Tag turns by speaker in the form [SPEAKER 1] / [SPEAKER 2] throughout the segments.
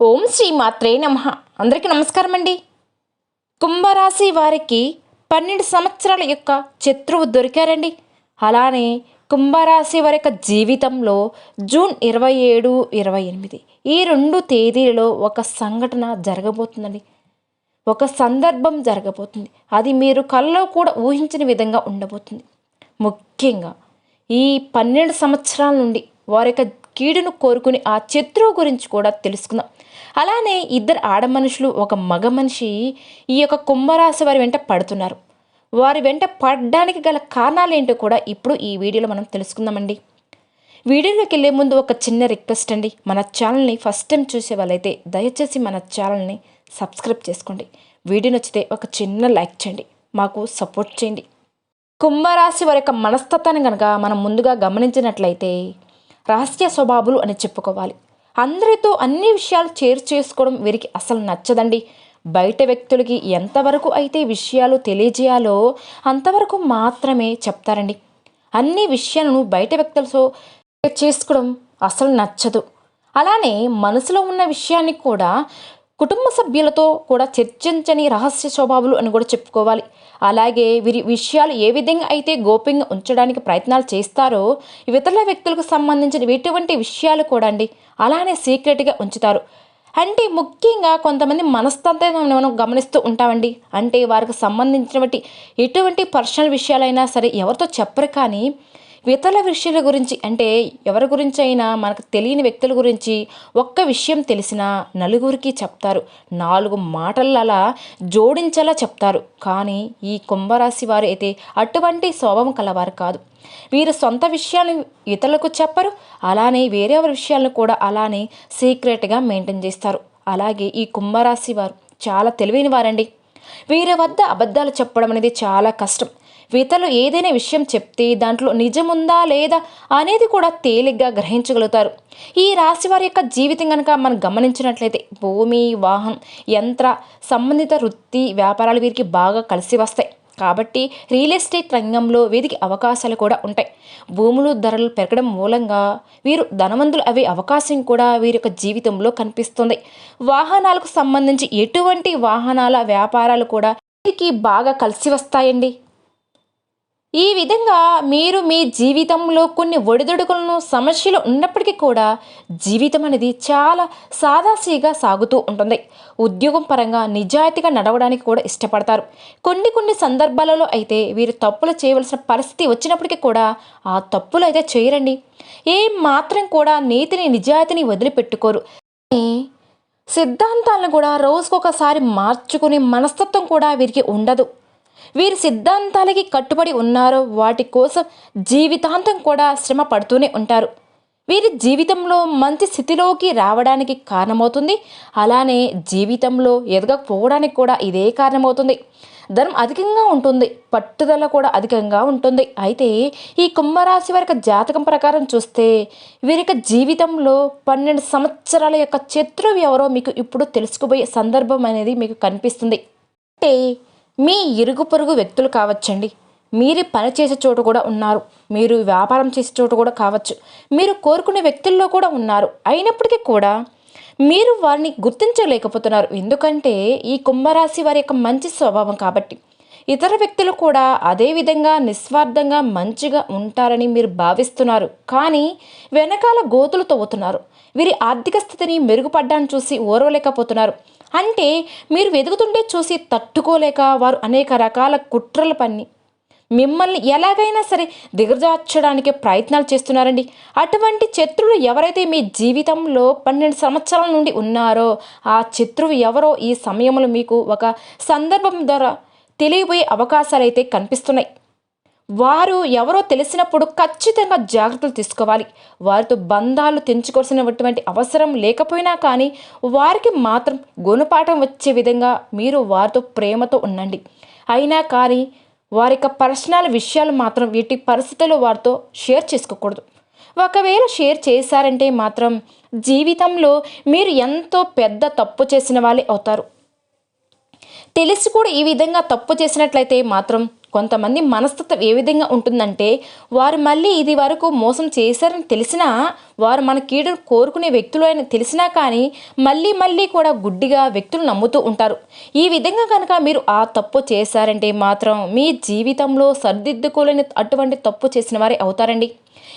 [SPEAKER 1] ఓం శ్రీ మాత్రే నమ. అందరికీ నమస్కారం అండి కుంభరాశి వారికి పన్నెండు సంవత్సరాల యొక్క శత్రువు దొరికారండి. అలానే కుంభరాశి వారి యొక్క జీవితంలో జూన్ ఇరవై ఏడు ఇరవై ఎనిమిది ఈ రెండు తేదీలలో ఒక సంఘటన జరగబోతుందండి. ఒక సందర్భం జరగబోతుంది. అది మీరు కల్లో కూడా ఊహించిన విధంగా ఉండబోతుంది. ముఖ్యంగా ఈ పన్నెండు సంవత్సరాల నుండి వారి యొక్క కీడును కోరుకుని ఆ శత్రువు గురించి కూడా తెలుసుకుందాం. అలానే ఇద్దరు ఆడ మనుషులు ఒక మగ మనిషి ఈ యొక్క కుంభరాశి వారి వెంట పడుతున్నారు. వారి వెంట పడడానికి గల కారణాలు ఏంటో కూడా ఇప్పుడు ఈ వీడియోలో మనం తెలుసుకుందామండి. వీడియోలోకి వెళ్ళే ముందు ఒక చిన్న రిక్వెస్ట్ అండి. మన ఛానల్ని ఫస్ట్ టైం చూసే వాళ్ళైతే దయచేసి మన ఛానల్ని సబ్స్క్రైబ్ చేసుకోండి. వీడియో నచ్చితే ఒక చిన్న లైక్ చేయండి. మాకు సపోర్ట్ చేయండి. కుంభరాశి వారి యొక్క మనస్తత్వాన్ని కనుక మనం ముందుగా గమనించినట్లయితే రహస్య స్వభావాలు అని చెప్పుకోవాలి. అందరితో అన్ని విషయాలు షేర్ చేసుకోవడం వీరికి అసలు నచ్చదండి. బయట వ్యక్తులకి ఎంతవరకు అయితే విషయాలు తెలియజేయాలో అంతవరకు మాత్రమే చెప్తారండి. అన్ని విషయాలను బయట వ్యక్తులతో చేసుకోవడం అసలు నచ్చదు. అలానే మనసులో ఉన్న విషయాన్ని కూడా కుటుంబ సభ్యులతో కూడా చర్చించని రహస్య స్వభావాలు అని కూడా చెప్పుకోవాలి. అలాగే వీరి విషయాలు ఏ విధంగా అయితే గోప్యంగా ఉంచడానికి ప్రయత్నాలు చేస్తారో ఇతర వ్యక్తులకు సంబంధించిన ఎటువంటి విషయాలు కూడా అండి అలానే సీక్రెట్గా ఉంచుతారు. అంటే ముఖ్యంగా కొంతమంది మనస్తత్వం మనం గమనిస్తూ ఉంటామండి. అంటే వారికి సంబంధించినటువంటి ఎటువంటి పర్సనల్ విషయాలైనా సరే ఎవరితో చెప్పరు కానీ ఇతరుల విషయాల గురించి అంటే ఎవరి గురించి అయినా మనకు తెలియని వ్యక్తుల గురించి ఒక్క విషయం తెలిసినా నలుగురికి చెప్తారు. నాలుగు మాటలలా జోడించేలా చెప్తారు. కానీ ఈ కుంభరాశి వారు అయితే అటువంటి స్వభావం కలవారు కాదు. వీరు సొంత విషయాలను ఇతరులకు చెప్పరు. అలానే వేరే విషయాలను కూడా అలానే సీక్రెట్గా మెయింటైన్ చేస్తారు. అలాగే ఈ కుంభరాశి వారు చాలా తెలివైన వారండి. వీరి వద్ద అబద్ధాలు చెప్పడం అనేది చాలా కష్టం. ఇతరులు ఏదైనా విషయం చెప్తే దాంట్లో నిజముందా లేదా అనేది కూడా తేలిగ్గా గ్రహించగలుగుతారు. ఈ రాశి వారి యొక్క జీవితం కనుక మనం గమనించినట్లయితే భూమి వాహనం యంత్ర సంబంధిత వృత్తి వ్యాపారాలు వీరికి బాగా కలిసి వస్తాయి. కాబట్టి రియల్ ఎస్టేట్ రంగంలో వీరికి అవకాశాలు కూడా ఉంటాయి. భూములు ధరలు పెరగడం మూలంగా వీరు ధనవంతులు అవే అవకాశం కూడా వీరి యొక్క జీవితంలో కనిపిస్తుంది. వాహనాలకు సంబంధించి ఎటువంటి వాహనాల వ్యాపారాలు కూడా వీరికి బాగా కలిసి వస్తాయండి? ఈ విధంగా మీరు మీ జీవితంలో కొన్ని ఒడిదుడుకులను సమస్యలు ఉన్నప్పటికీ కూడా జీవితం అనేది చాలా సాదాసీగా సాగుతూ ఉంటుంది. ఉద్యోగం పరంగా నిజాయితీగా నడవడానికి కూడా ఇష్టపడతారు. కొన్ని కొన్ని సందర్భాలలో అయితే వీరు తప్పులు చేయవలసిన పరిస్థితి వచ్చినప్పటికీ కూడా ఆ తప్పులు అయితే చేయరండి. ఏ మాత్రం కూడా నీతిని నిజాయితీని వదిలిపెట్టుకోరు. సిద్ధాంతాలను కూడా రోజుకొకసారి మార్చుకునే మనస్తత్వం కూడా వీరికి ఉండదు. వీరి సిద్ధాంతాలకి కట్టుబడి ఉన్నారో వాటి కోసం జీవితాంతం కూడా శ్రమ పడుతూనే ఉంటారు. వీరి జీవితంలో మంచి స్థితిలోకి రావడానికి కారణమవుతుంది. అలానే జీవితంలో ఎదగకపోవడానికి కూడా ఇదే కారణమవుతుంది. ధనం అధికంగా ఉంటుంది. పట్టుదల కూడా అధికంగా ఉంటుంది. అయితే ఈ కుంభరాశి వారి జాతకం ప్రకారం చూస్తే వీరి యొక్క జీవితంలో పన్నెండు సంవత్సరాల యొక్క శత్రువు ఎవరో మీకు ఇప్పుడు తెలుసుకుపోయే సందర్భం అనేది మీకు కనిపిస్తుంది. అంటే మీ ఇరుగు పొరుగు వ్యక్తులు కావచ్చండి. మీరు పని చేసే చోటు కూడా ఉన్నారు. మీరు వ్యాపారం చేసే చోటు కూడా కావచ్చు. మీరు కోరుకునే వ్యక్తుల్లో కూడా ఉన్నారు. అయినప్పటికీ కూడా మీరు వారిని గుర్తించలేకపోతున్నారు. ఎందుకంటే ఈ కుంభరాశి వారి యొక్క మంచి స్వభావం కాబట్టి. ఇతర వ్యక్తులు కూడా అదే విధంగా నిస్వార్థంగా మంచిగా ఉంటారని మీరు భావిస్తున్నారు. కానీ వెనకాల గోతులు తవ్వుతున్నారు. వీరి ఆర్థిక స్థితిని మెరుగుపడ్డాన్ని చూసి ఓర్వలేకపోతున్నారు. అంటే మీరు వెతుకుతుంటే చూసి తట్టుకోలేక వారు అనేక రకాల కుట్రల పన్ని. మిమ్మల్ని ఎలాగైనా సరే దిగజార్చడానికి ప్రయత్నాలు చేస్తున్నారండి. అటువంటి శత్రువులు ఎవరైతే మీ జీవితంలో పన్నెండు సంవత్సరాల నుండి ఉన్నారో ఆ శత్రువు ఎవరో ఈ సమయంలో మీకు ఒక సందర్భం ద్వారా తెలియబోయే అవకాశాలు అయితే కనిపిస్తున్నాయి. వారు ఎవరో తెలిసినప్పుడు ఖచ్చితంగా జాగ్రత్తలు తీసుకోవాలి. వారితో బంధాలు తెంచుకోవాల్సినటువంటి అవసరం లేకపోయినా కానీ వారికి మాత్రం గుణపాఠం వచ్చే విధంగా మీరు వారితో ప్రేమతో ఉండండి. అయినా కానీ వారి యొక్క పర్సనల్ విషయాలు మాత్రం వీటి పరిస్థితులు వారితో షేర్ చేసుకోకూడదు. ఒకవేళ షేర్ చేశారంటే మాత్రం జీవితంలో మీరు ఎంతో పెద్ద తప్పు చేసిన వాళ్ళే అవుతారు. తెలిసి కూడా ఈ విధంగా తప్పు చేసినట్లయితే మాత్రం కొంతమంది మనస్తత్వం ఏ విధంగా ఉంటుందంటే వారు మళ్ళీ ఇది వరకు మోసం చేశారని తెలిసినా వారు మన కీడును కోరుకునే వ్యక్తులు అని తెలిసినా కానీ మళ్ళీ మళ్ళీ కూడా గుడ్డిగా వ్యక్తులు నమ్ముతూ ఉంటారు. ఈ విధంగా కనుక మీరు ఆ తప్పు చేశారంటే మాత్రం మీ జీవితంలో సర్దిద్దుకోలేని అటువంటి తప్పు చేసిన వారే అవుతారండి.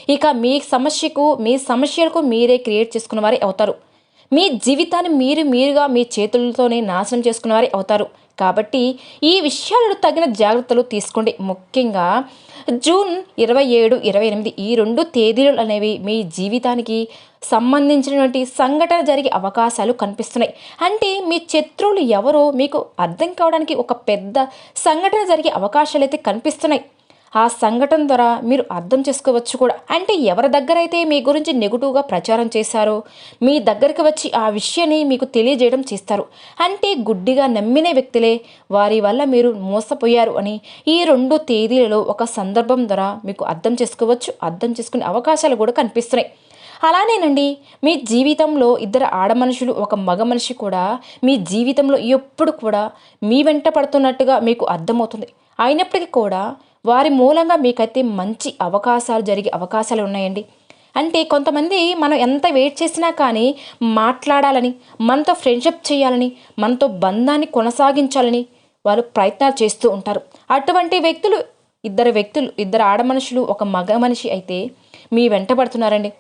[SPEAKER 1] ఇక మీ సమస్యకు మీ సమస్యలకు మీరే క్రియేట్ చేసుకున్న వారే అవుతారు. మీ జీవితాన్ని మీరు మీరుగా మీ చేతులతోనే నాశనం చేసుకున్న వారే అవుతారు. కాబట్టి ఈ విషయాలను తగిన జాగ్రత్తలు తీసుకోండి. ముఖ్యంగా జూన్ ఇరవై ఏడు ఇరవై ఎనిమిది ఈ రెండు తేదీలు అనేవి మీ జీవితానికి సంబంధించినటువంటి సంఘటన జరిగే అవకాశాలు కనిపిస్తున్నాయి. అంటే మీ శత్రువులు ఎవరో మీకు అర్థం కావడానికి ఒక పెద్ద సంఘటన జరిగే అవకాశాలు అయితే కనిపిస్తున్నాయి. ఆ సంఘటన ద్వారా మీరు అర్థం చేసుకోవచ్చు కూడా. అంటే ఎవరి దగ్గర అయితే మీ గురించి నెగిటివ్గా ప్రచారం చేశారో మీ దగ్గరికి వచ్చి ఆ విషయాన్ని మీకు తెలియజేయడం చేస్తారు. అంటే గుడ్డిగా నమ్మిన వ్యక్తులే వారి వల్ల మీరు మోసపోయారు అని ఈ రెండు తేదీలలో ఒక సందర్భం ద్వారా మీకు అర్థం చేసుకోవచ్చు అర్థం చేసుకునే అవకాశాలు కూడా కనిపిస్తున్నాయి. అలానేనండి మీ జీవితంలో ఇద్దరు ఆడ మనుషులు ఒక మగ మనిషి కూడా మీ జీవితంలో ఎప్పుడు కూడా మీ వెంట పడుతున్నట్టుగా మీకు అర్థమవుతుంది. అయినప్పటికీ కూడా వారి మూలంగా మీకైతే మంచి అవకాశాలు జరిగే అవకాశాలు ఉన్నాయండి. అంటే కొంతమంది మనం ఎంత వెయిట్ చేసినా కానీ మాట్లాడాలని మనతో ఫ్రెండ్షిప్ చేయాలని మనతో బంధాన్ని కొనసాగించాలని వారు ప్రయత్నాలు చేస్తూ ఉంటారు. అటువంటి వ్యక్తులు ఇద్దరు వ్యక్తులు ఇద్దరు ఆడ మనుషులు ఒక మగ మనిషి అయితే మీ వెంట పడుతున్నారండి.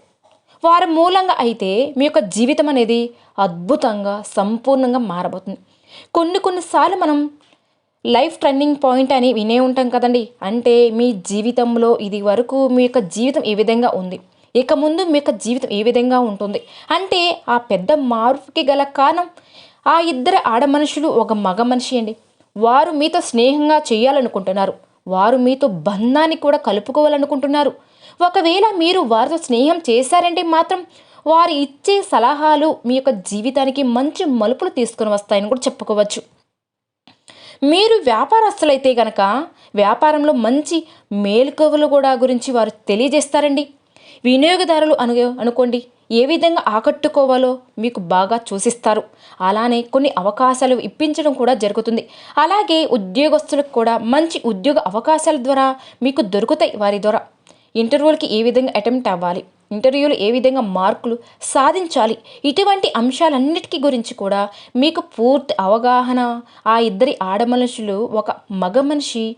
[SPEAKER 1] వారి మూలంగా అయితే మీ యొక్క జీవితం అనేది అద్భుతంగా సంపూర్ణంగా మారబోతుంది. కొన్ని కొన్నిసార్లు మనం లైఫ్ టర్నింగ్ పాయింట్ అని వినే ఉంటాం కదండి. అంటే మీ జీవితంలో ఇది వరకు మీ యొక్క జీవితం ఏ విధంగా ఉంది? ఇక ముందు మీ యొక్క జీవితం ఏ విధంగా ఉంటుంది? అంటే ఆ పెద్ద మార్పుకి గల కారణం? ఆ ఇద్దరు ఆడ మనుషులు ఒక మగ మనిషి అండి. వారు మీతో స్నేహంగా చేయాలనుకుంటున్నారు. వారు మీతో బంధాన్ని కూడా కలుపుకోవాలనుకుంటున్నారు. ఒకవేళ మీరు వారితో స్నేహం చేశారంటే మాత్రం వారు ఇచ్చే సలహాలు మీ యొక్క జీవితానికి మంచి మలుపులు తీసుకొని వస్తాయని కూడా చెప్పుకోవచ్చు. మీరు వ్యాపారస్తులైతే గనక వ్యాపారంలో మంచి మేలుకవులు కూడా గురించి వారు తెలియజేస్తారండి. వినియోగదారులు అను అనుకోండి ఏ విధంగా ఆకట్టుకోవాలో మీకు బాగా చూసిస్తారు. అలానే కొన్ని అవకాశాలు ఇప్పించడం కూడా జరుగుతుంది. అలాగే ఉద్యోగస్తులకు కూడా మంచి ఉద్యోగ అవకాశాల ద్వారా మీకు దొరుకుతాయి వారి ద్వారా. ఇంటర్వ్యూలకి ఏ విధంగా అటెంప్ట్ అవ్వాలి ఇంటర్వ్యూలు ఏ విధంగా మార్కులు సాధించాలి ఇటువంటి అంశాలన్నిటికీ గురించి కూడా మీకు పూర్తి అవగాహన ఆ ఇద్దరి ఆడ మనుషులు ఒక మగ మనిషి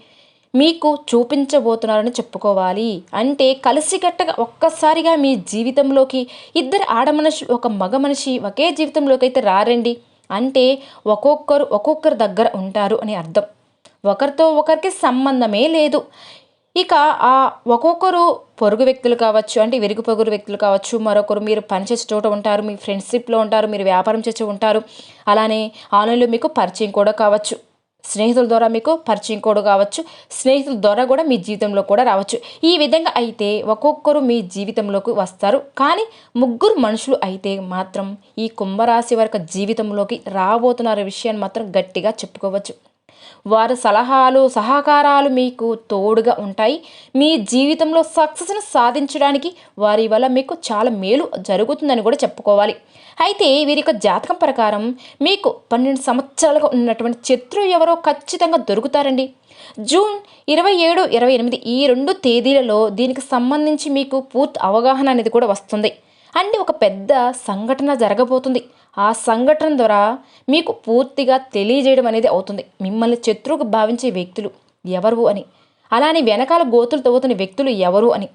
[SPEAKER 1] మీకు చూపించబోతున్నారని చెప్పుకోవాలి. అంటే కలిసికట్టగా ఒక్కసారిగా మీ జీవితంలోకి ఇద్దరు ఆడ మనిషి ఒక మగ మనిషి ఒకే జీవితంలోకి అయితే రారండి. అంటే ఒక్కొక్కరు ఒక్కొక్కరి దగ్గర ఉంటారు అని అర్థం. ఒకరితో ఒకరికి సంబంధమే లేదు. ఇక ఆ ఒక్కొక్కరు పొరుగు వ్యక్తులు కావచ్చు అంటే విరుగు పొరుగు వ్యక్తులు కావచ్చు మరొకరు మీరు పనిచేసే చోట ఉంటారు మీ ఫ్రెండ్షిప్లో ఉంటారు మీరు వ్యాపారం చేసి ఉంటారు. అలానే ఆన్లైన్లో మీకు పరిచయం కూడా కావచ్చు. స్నేహితుల ద్వారా మీకు పరిచయం కూడా కావచ్చు. స్నేహితుల ద్వారా కూడా మీ జీవితంలో కూడా రావచ్చు. ఈ విధంగా అయితే ఒక్కొక్కరు మీ జీవితంలోకి వస్తారు. కానీ ముగ్గురు మనుషులు అయితే మాత్రం ఈ కుంభరాశి వారి జీవితంలోకి రాబోతున్న విషయాన్ని మాత్రం గట్టిగా చెప్పుకోవచ్చు. వారి సలహాలు సహకారాలు మీకు తోడుగా ఉంటాయి. మీ జీవితంలో సక్సెస్ను సాధించడానికి వారి వల్ల మీకు చాలా మేలు జరుగుతుందని కూడా చెప్పుకోవాలి. అయితే వీరి యొక్క జాతకం ప్రకారం మీకు పన్నెండు సంవత్సరాలుగా ఉన్నటువంటి శత్రువు ఎవరో ఖచ్చితంగా దొరుకుతారండి. జూన్ ఇరవై ఏడు ఇరవై ఎనిమిది ఈ రెండు తేదీలలో దీనికి సంబంధించి మీకు పూర్తి అవగాహన అనేది కూడా వస్తుంది. అంటే ఒక పెద్ద సంఘటన జరగబోతుంది. ఆ సంఘటన ద్వారా మీకు పూర్తిగా తెలియజేయడం అనేది అవుతుంది. మిమ్మల్ని శత్రువుకు భావించే వ్యక్తులు ఎవరు అని. అలానే వెనకాల గోతులు తవ్వుతున్న వ్యక్తులు ఎవరు అని.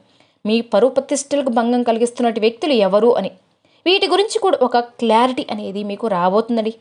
[SPEAKER 1] మీ పరువు ప్రతిష్టలకు భంగం కలిగిస్తున్నటువంటి వ్యక్తులు ఎవరు అని. వీటి గురించి కూడా ఒక క్లారిటీ అనేది మీకు రాబోతుందండి.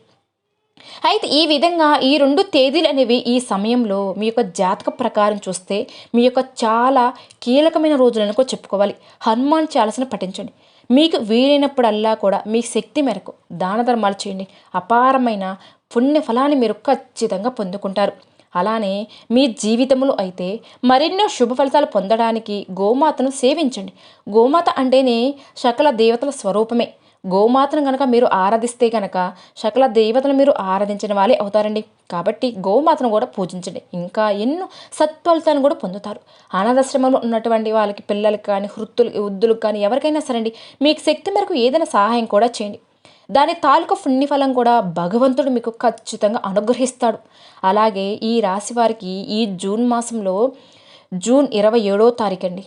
[SPEAKER 1] అయితే ఈ విధంగా ఈ రెండు తేదీలు అనేవి ఈ సమయంలో మీ యొక్క జాతక ప్రకారం చూస్తే మీ యొక్క చాలా కీలకమైన రోజులను కూడా చెప్పుకోవాలి. హనుమాన్ చాలసిన పఠించండి. మీకు వీలైనప్పుడల్లా కూడా మీ శక్తి మేరకు దాన ధర్మాలు చేయండి. అపారమైన పుణ్య ఫలాన్ని మీరు ఖచ్చితంగా పొందుకుంటారు. అలానే మీ జీవితంలో అయితే మరెన్నో శుభ ఫలితాలు పొందడానికి గోమాతను సేవించండి. గోమాత అంటేనే సకల దేవతల స్వరూపమే. గోమాతను కనుక మీరు ఆరాధిస్తే కనుక సకల దేవతను మీరు ఆరాధించిన వాళ్ళే అవుతారండి. కాబట్టి గోమాతను కూడా పూజించండి. ఇంకా ఎన్నో సత్ఫలితాలను కూడా పొందుతారు. అనాథాశ్రమంలో ఉన్నటువంటి వాళ్ళకి పిల్లలకి కానీ వృత్తులు వృద్ధులకు కానీ ఎవరికైనా సరే అండి మీకు శక్తి మేరకు ఏదైనా సహాయం కూడా చేయండి. దాని తాలూకా పుణ్యఫలం కూడా భగవంతుడు మీకు ఖచ్చితంగా అనుగ్రహిస్తాడు. అలాగే ఈ రాశి వారికి ఈ జూన్ మాసంలో జూన్ ఇరవై ఏడో తారీఖు అండి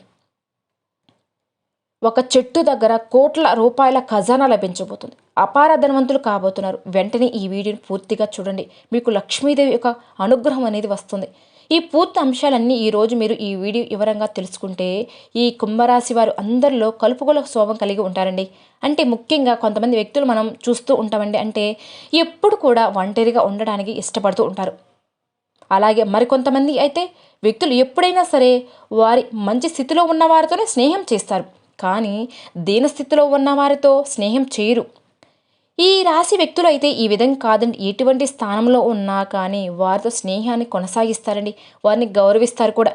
[SPEAKER 1] ఒక చెట్టు దగ్గర కోట్ల రూపాయల ఖజానా లభించబోతుంది. అపార ధనవంతులు కాబోతున్నారు. వెంటనే ఈ వీడియోని పూర్తిగా చూడండి. మీకు లక్ష్మీదేవి యొక్క అనుగ్రహం అనేది వస్తుంది. ఈ పూర్తి అంశాలన్నీ ఈరోజు మీరు ఈ వీడియో వివరంగా తెలుసుకుంటే ఈ కుంభరాశి వారు అందరిలో కలుపుగొల శోభం కలిగి ఉంటారండి. అంటే ముఖ్యంగా కొంతమంది వ్యక్తులు మనం చూస్తూ ఉంటామండి. అంటే ఎప్పుడు కూడా ఒంటరిగా ఉండడానికి ఇష్టపడుతూ ఉంటారు. అలాగే మరికొంతమంది అయితే వ్యక్తులు ఎప్పుడైనా సరే వారి మంచి స్థితిలో ఉన్న వారితోనే స్నేహం చేస్తారు. కానీ దీనస్థితిలో ఉన్న వారితో స్నేహం చేయరు. ఈ రాశి వ్యక్తులు అయితే ఈ విధంగా కాదండి. ఎటువంటి స్థానంలో ఉన్నా కానీ వారితో స్నేహాన్ని కొనసాగిస్తారండి. వారిని గౌరవిస్తారు కూడా.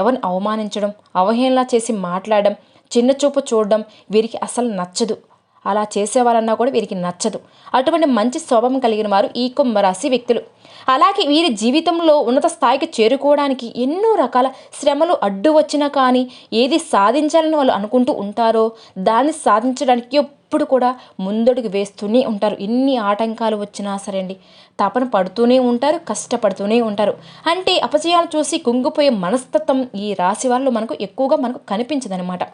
[SPEAKER 1] ఎవరిని అవమానించడం అవహేళన చేసి మాట్లాడడం చిన్న చూపు చూడడం వీరికి అసలు నచ్చదు. అలా చేసేవారన్నా కూడా వీరికి నచ్చదు. అటువంటి మంచి స్వభావం కలిగిన వారు ఈ కుంభరాశి వ్యక్తులు. అలాగే వీరి జీవితంలో ఉన్నత స్థాయికి చేరుకోవడానికి ఎన్నో రకాల శ్రమలు అడ్డు వచ్చినా కానీ ఏది సాధించాలని వాళ్ళు అనుకుంటూ ఉంటారో దాన్ని సాధించడానికి ఎప్పుడు కూడా ముందడుగు వేస్తూనే ఉంటారు. ఎన్ని ఆటంకాలు వచ్చినా సరే అండి తపన పడుతూనే ఉంటారు కష్టపడుతూనే ఉంటారు. అంటే అపజయాలు చూసి కుంగిపోయే మనస్తత్వం ఈ రాశి వాళ్ళు మనకు ఎక్కువగా మనకు కనిపించదనమాట.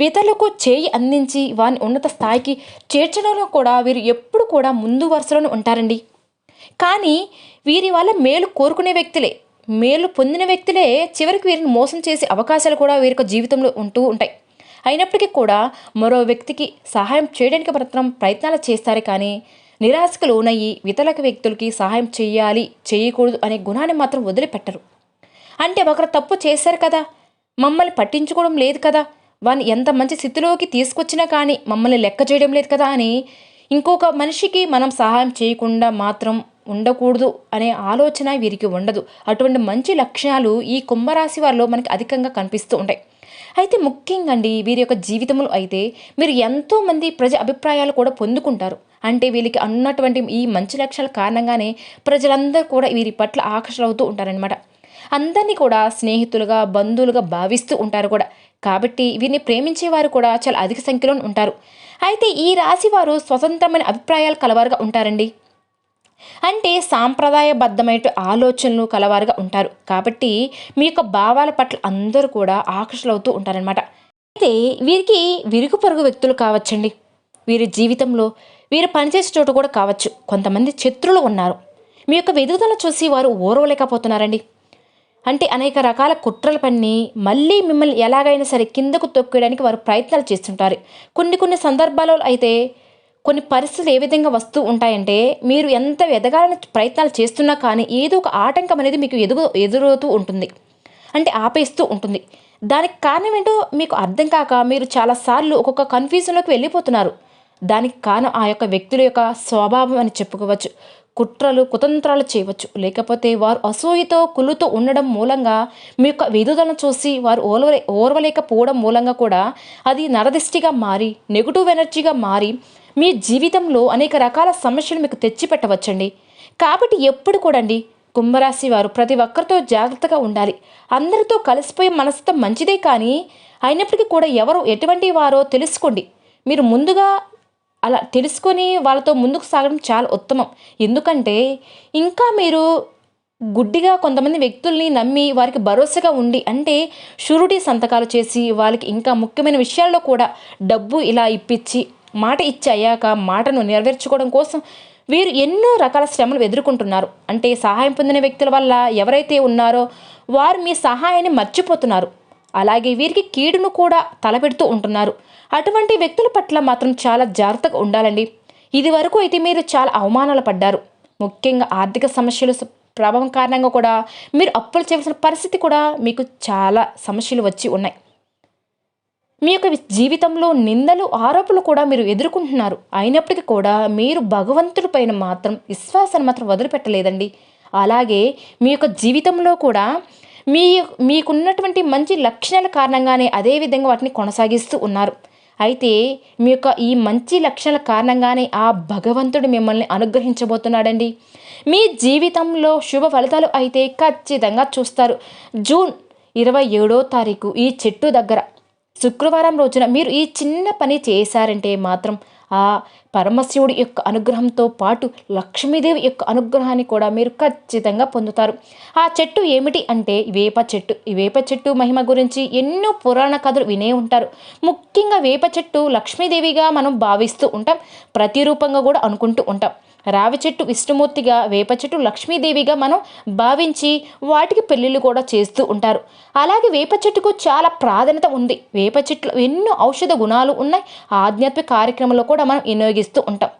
[SPEAKER 1] ఇతరులకు చేయి అందించి వారిని ఉన్నత స్థాయికి చేర్చడంలో కూడా వీరు ఎప్పుడు కూడా ముందు వరుసలోనే ఉంటారండి. కానీ వీరి వల్ల మేలు కోరుకునే వ్యక్తులే మేలు పొందిన వ్యక్తులే చివరికి వీరిని మోసం చేసే అవకాశాలు కూడా వీరి జీవితంలో ఉంటూ ఉంటాయి. అయినప్పటికీ కూడా మరో వ్యక్తికి సహాయం చేయడానికి మాత్రం ప్రయత్నాలు చేస్తారు కానీ నిరాశకు లోనయ్యి ఇతరులకు వ్యక్తులకి సహాయం చేయాలి చేయకూడదు అనే గుణాన్ని మాత్రం వదిలిపెట్టరు. అంటే ఒకరు తప్పు చేశారు కదా మమ్మల్ని పట్టించుకోవడం లేదు కదా వాని ఎంత మంచి స్థితిలోకి తీసుకొచ్చినా కానీ మమ్మల్ని లెక్క చేయడం లేదు కదా అని ఇంకొక మనిషికి మనం సహాయం చేయకుండా మాత్రం ఉండకూడదు అనే ఆలోచన వీరికి ఉండదు. అటువంటి మంచి లక్షణాలు ఈ కుంభరాశి వారిలో మనకి అధికంగా కనిపిస్తూ ఉంటాయి. అయితే ముఖ్యంగా అండి వీరి యొక్క జీవితంలో అయితే మీరు ఎంతోమంది ప్రజ అభిప్రాయాలు కూడా పొందుకుంటారు. అంటే వీరికి అన్నటువంటి ఈ మంచి లక్షణాల కారణంగానే ప్రజలందరూ కూడా వీరి పట్ల ఆకర్షణ అవుతూ ఉంటారనమాట అందరినీ కూడా స్నేహితులుగా బంధువులుగా భావిస్తూ ఉంటారు కూడా. కాబట్టి వీరిని ప్రేమించేవారు కూడా చాలా అధిక సంఖ్యలో ఉంటారు. అయితే ఈ రాశి వారు స్వతంత్రమైన అభిప్రాయాలు కలవారుగా ఉంటారండి. అంటే సాంప్రదాయబద్ధమైన ఆలోచనలు కలవారుగా ఉంటారు. కాబట్టి మీ యొక్క భావాల పట్ల అందరూ కూడా ఆకర్షులవుతూ ఉంటారనమాట అయితే వీరికి విరుగు పొరుగు వ్యక్తులు కావచ్చండి. వీరి జీవితంలో వీరు పనిచేసే చోటు కూడా కావచ్చు. కొంతమంది శత్రులు ఉన్నారు. మీ యొక్క వెదుగుదల చూసి వారు ఓర్వలేకపోతున్నారండి. అంటే అనేక రకాల కుట్రలు పన్ని మళ్ళీ మిమ్మల్ని ఎలాగైనా సరే కిందకు తొక్కేయడానికి వారు ప్రయత్నాలు చేస్తుంటారు. కొన్ని కొన్ని సందర్భాలలో అయితే కొన్ని పరిస్థితులు ఏ విధంగా వస్తూ ఉంటాయంటే మీరు ఎంత ఎదగాలని ప్రయత్నాలు చేస్తున్నా కానీ ఏదో ఒక ఆటంకం అనేది మీకు ఎదుగు ఎదురవుతూ ఉంటుంది. అంటే ఆపేస్తూ ఉంటుంది. దానికి కారణం ఏంటో మీకు అర్థం కాక మీరు చాలాసార్లు ఒక్కొక్క కన్ఫ్యూజన్లోకి వెళ్ళిపోతున్నారు. దానికి కారణం ఆ యొక్క వ్యక్తుల యొక్క స్వభావం అని చెప్పుకోవచ్చు. కుట్రలు కుతంత్రాలు చేయవచ్చు. లేకపోతే వారు అసూయతో కులుతో ఉండడం మూలంగా మీ యొక్క విధులను చూసి వారు ఓర్వలే ఓర్వలేకపోవడం మూలంగా కూడా అది నరదిష్టిగా మారి నెగిటివ్ ఎనర్జీగా మారి మీ జీవితంలో అనేక రకాల సమస్యలు మీకు తెచ్చిపెట్టవచ్చండి. కాబట్టి ఎప్పుడు కూడా అండి కుంభరాశి వారు ప్రతి ఒక్కరితో జాగ్రత్తగా ఉండాలి. అందరితో కలిసిపోయే మనసుతో మంచిదే కానీ అయినప్పటికీ కూడా ఎవరు ఎటువంటి వారో తెలుసుకోండి. మీరు ముందుగా అలా తెలుసుకొని వాళ్ళతో ముందుకు సాగడం చాలా ఉత్తమం. ఎందుకంటే ఇంకా మీరు గుడ్డిగా కొంతమంది వ్యక్తుల్ని నమ్మి వారికి భరోసాగా ఉండి అంటే షూరిటీ సంతకాలు చేసి వాళ్ళకి ఇంకా ముఖ్యమైన విషయాల్లో కూడా డబ్బు ఇలా ఇప్పించి మాట ఇచ్చి అయ్యాక మాటను నెరవేర్చుకోవడం కోసం వీరు ఎన్నో రకాల శ్రమలు ఎదుర్కొంటున్నారు. అంటే సహాయం పొందిన వ్యక్తుల వల్ల ఎవరైతే ఉన్నారో వారు మీ సహాయాన్ని మర్చిపోతున్నారు. అలాగే వీరికి కీడును కూడా తలపెడుతూ ఉంటున్నారు. అటువంటి వ్యక్తుల పట్ల మాత్రం చాలా జాగ్రత్తగా ఉండాలండి. ఇది వరకు అయితే మీరు చాలా అవమానాలు పడ్డారు. ముఖ్యంగా ఆర్థిక సమస్యలు ప్రభావం కారణంగా కూడా మీరు అప్పులు చేయవలసిన పరిస్థితి కూడా మీకు చాలా సమస్యలు వచ్చి ఉన్నాయి. మీ యొక్క జీవితంలో నిందలు ఆరోపణలు కూడా మీరు ఎదుర్కొంటున్నారు. అయినప్పటికీ కూడా మీరు భగవంతుడి పైన మాత్రం విశ్వాసాన్ని మాత్రం వదిలిపెట్టలేదండి. అలాగే మీ యొక్క జీవితంలో కూడా మీ మీకున్నటువంటి మంచి లక్షణాల కారణంగానే అదే విధంగా వాటిని కొనసాగిస్తూ ఉన్నారు. అయితే మీ యొక్క ఈ మంచి లక్షణాల కారణంగానే ఆ భగవంతుడు మిమ్మల్ని అనుగ్రహించబోతున్నాడండి. మీ జీవితంలో శుభ ఫలితాలు అయితే ఖచ్చితంగా చూస్తారు. జూన్ ఇరవై ఏడో తారీఖు ఈ చెట్టు దగ్గర. శుక్రవారం రోజున మీరు ఈ చిన్న పని చేశారంటే మాత్రం ఆ పరమశివుడి యొక్క అనుగ్రహంతో పాటు లక్ష్మీదేవి యొక్క అనుగ్రహాన్ని కూడా మీరు ఖచ్చితంగా పొందుతారు. ఆ చెట్టు ఏమిటి అంటే వేప చెట్టు. ఈ వేప చెట్టు మహిమ గురించి ఎన్నో పురాణ కథలు వినే ఉంటారు. ముఖ్యంగా వేప చెట్టు లక్ష్మీదేవిగా మనం భావిస్తూ ఉంటాం. ప్రతిరూపంగా కూడా అనుకుంటూ ఉంటాం. రావి చెట్టు విష్ణుమూర్తిగా వేప చెట్టు లక్ష్మీదేవిగా మనం భావించి వాటికి పెళ్ళిళ్ళు కూడా చేస్తూ ఉంటారు. అలాగే వేప చెట్టుకు చాలా ప్రాధాన్యత ఉంది. వేప చెట్లు ఎన్నో ఔషధ గుణాలు ఉన్నాయి. ఆధ్యాత్మిక కార్యక్రమంలో కూడా మనం వినియోగిస్తూ ఉంటాం.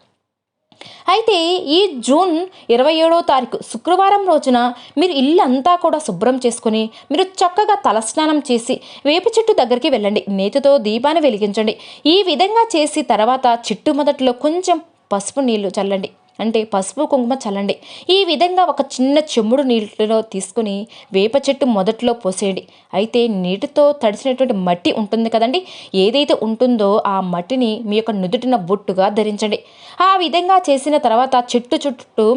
[SPEAKER 1] అయితే ఈ జూన్ ఇరవై ఏడవ తారీఖు శుక్రవారం రోజున మీరు ఇల్లు అంతా కూడా శుభ్రం చేసుకుని మీరు చక్కగా తలస్నానం చేసి వేప చెట్టు దగ్గరికి వెళ్ళండి. నేతితో దీపాన్ని వెలిగించండి. ఈ విధంగా చేసి తర్వాత చెట్టు మొదట్లో కొంచెం పసుపు నీళ్ళు చల్లండి. అంటే పసుపు కుంకుమ చల్లండి. ఈ విధంగా ఒక చిన్న చెమ్ముడు నీటిలో తీసుకుని వేప చెట్టు మొదట్లో పోసేయండి. అయితే నీటితో తడిసినటువంటి మట్టి ఉంటుంది కదండి. ఏదైతే ఉంటుందో ఆ మట్టిని మీ యొక్క నుదుటిన బొట్టుగా ధరించండి. ఆ విధంగా చేసిన తర్వాత చెట్టు చుట్టూ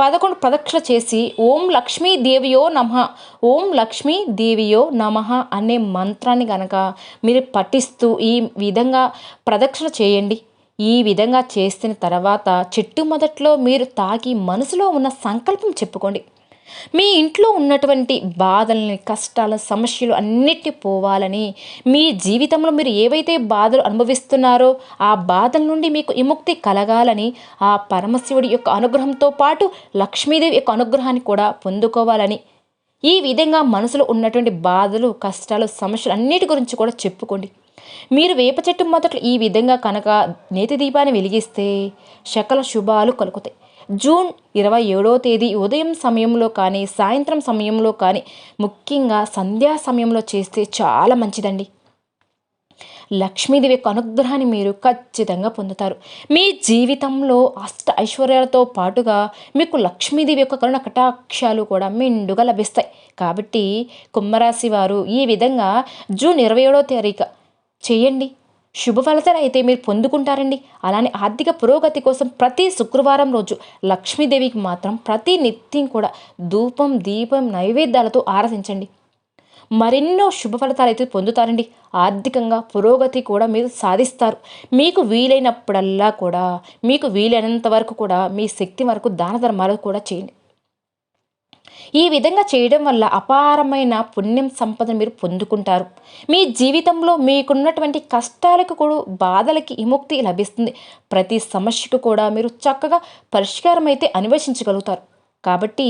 [SPEAKER 1] పదకొండు ప్రదక్షిణ చేసి ఓం లక్ష్మీ దేవియో నమ ఓం లక్ష్మీ దేవియో నమ అనే మంత్రాన్ని కనుక మీరు పఠిస్తూ ఈ విధంగా ప్రదక్షిణ చేయండి. ఈ విధంగా చేసిన తర్వాత చెట్టు మొదట్లో మీరు తాగి మనసులో ఉన్న సంకల్పం చెప్పుకోండి. మీ ఇంట్లో ఉన్నటువంటి బాధల్ని కష్టాలు సమస్యలు అన్నిటి పోవాలని మీ జీవితంలో మీరు ఏవైతే బాధలు అనుభవిస్తున్నారో ఆ బాధల నుండి మీకు విముక్తి కలగాలని ఆ పరమశివుడి యొక్క అనుగ్రహంతో పాటు లక్ష్మీదేవి యొక్క అనుగ్రహాన్ని కూడా పొందుకోవాలని. ఈ విధంగా మనసులో ఉన్నటువంటి బాధలు కష్టాలు సమస్యలు అన్నిటి గురించి కూడా చెప్పుకోండి. మీరు వేప చెట్టు మొదట్లో ఈ విధంగా కనుక నేతి దీపాన్ని వెలిగిస్తే శకల శుభాలు కలుగుతాయి. జూన్ ఇరవై ఏడో తేదీ ఉదయం సమయంలో కానీ సాయంత్రం సమయంలో కానీ ముఖ్యంగా సంధ్యా సమయంలో చేస్తే చాలా మంచిదండి. లక్ష్మీదేవి యొక్క అనుగ్రహాన్ని మీరు ఖచ్చితంగా పొందుతారు. మీ జీవితంలో అష్ట ఐశ్వర్యాలతో పాటుగా మీకు లక్ష్మీదేవి యొక్క కరుణ కటాక్షాలు కూడా మెండుగా లభిస్తాయి. కాబట్టి కుంభరాశి వారు ఈ విధంగా జూన్ ఇరవై ఏడో తారీఖు చేయండి. శుభ ఫలితాలు అయితే మీరు పొందుకుంటారండి. అలానే ఆర్థిక పురోగతి కోసం ప్రతి శుక్రవారం రోజు లక్ష్మీదేవికి మాత్రం ప్రతి నిత్యం కూడా ధూపం దీపం నైవేద్యాలతో ఆరాధించండి. మరెన్నో శుభ ఫలితాలు అయితే పొందుతారండి. ఆర్థికంగా పురోగతి కూడా మీరు సాధిస్తారు. మీకు వీలైనప్పుడల్లా కూడా మీకు వీలైనంత వరకు కూడా మీ శక్తి వరకు దాన ధర్మాలు కూడా చేయండి. ఈ విధంగా చేయడం వల్ల అపారమైన పుణ్యం సంపద మీరు పొందుకుంటారు. మీ జీవితంలో మీకున్నటువంటి కష్టాలకు కూడా బాధలకి విముక్తి లభిస్తుంది. ప్రతి సమస్యకు కూడా మీరు చక్కగా పరిష్కారం అయితే అన్వేషించగలుగుతారు. కాబట్టి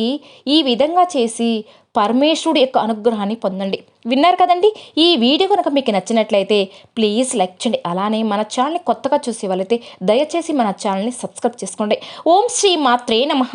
[SPEAKER 1] ఈ విధంగా చేసి పరమేశ్వరుడు యొక్క అనుగ్రహాన్ని పొందండి. విన్నారు కదండి? ఈ వీడియో కనుక మీకు నచ్చినట్లయితే ప్లీజ్ లైక్ చేయండి. అలానే మన ఛానల్ని కొత్తగా చూసే వాళ్ళైతే దయచేసి మన ఛానల్ని సబ్స్క్రైబ్ చేసుకోండి. ఓం శ్రీ మాత్రే నమః.